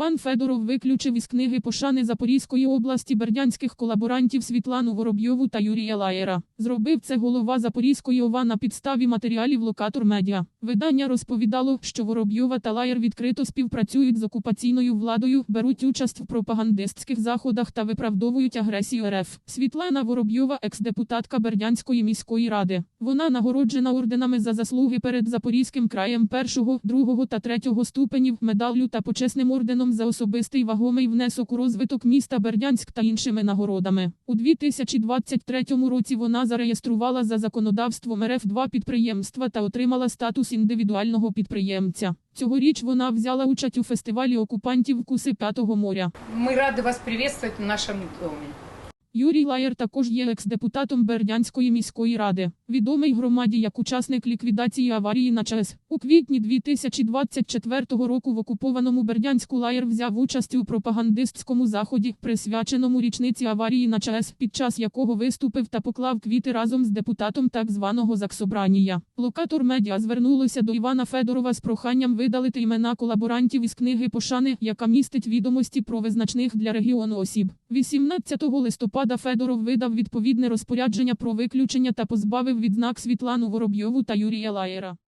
Пан Федоров виключив із книги пошани Запорізької області бердянських колаборантів Світлану Воробйову та Юрія Лаєра. Зробив це голова Запорізької ОВА на підставі матеріалів Локатор Медіа. Видання розповідало, що Воробйова та Лаєр відкрито співпрацюють з окупаційною владою, беруть участь в пропагандистських заходах та виправдовують агресію РФ. Світлана Воробйова, екс-депутатка Бердянської міської ради. Вона нагороджена орденами за заслуги перед Запорізьким краєм першого, другого та третього ступенів, медаллю та почесним орденом за особистий вагомий внесок у розвиток міста Бердянськ та іншими нагородами. У 2023 році вона зареєструвала за законодавством РФ два підприємства та отримала статус індивідуального підприємця. Цьогоріч вона взяла участь у фестивалі окупантів Куси П'ятого моря. Ми раді вас привітати в нашому доме. Юрій Лаєр також є екс-депутатом Бердянської міської ради, відомий громаді як учасник ліквідації аварії на ЧАЕС. У квітні 2024 року в окупованому Бердянську Лаєр взяв участь у пропагандистському заході, присвяченому річниці аварії на ЧАЕС, під час якого виступив та поклав квіти разом з депутатом так званого Заксобранія. Локатор медіа звернулося до Івана Федорова з проханням видалити імена колаборантів із книги пошани, яка містить відомості про визначних для регіону осіб. 18 листопада Федоров видав відповідне розпорядження про виключення та позбавив відзнак Світлану Воробйову та Юрія Лаєра.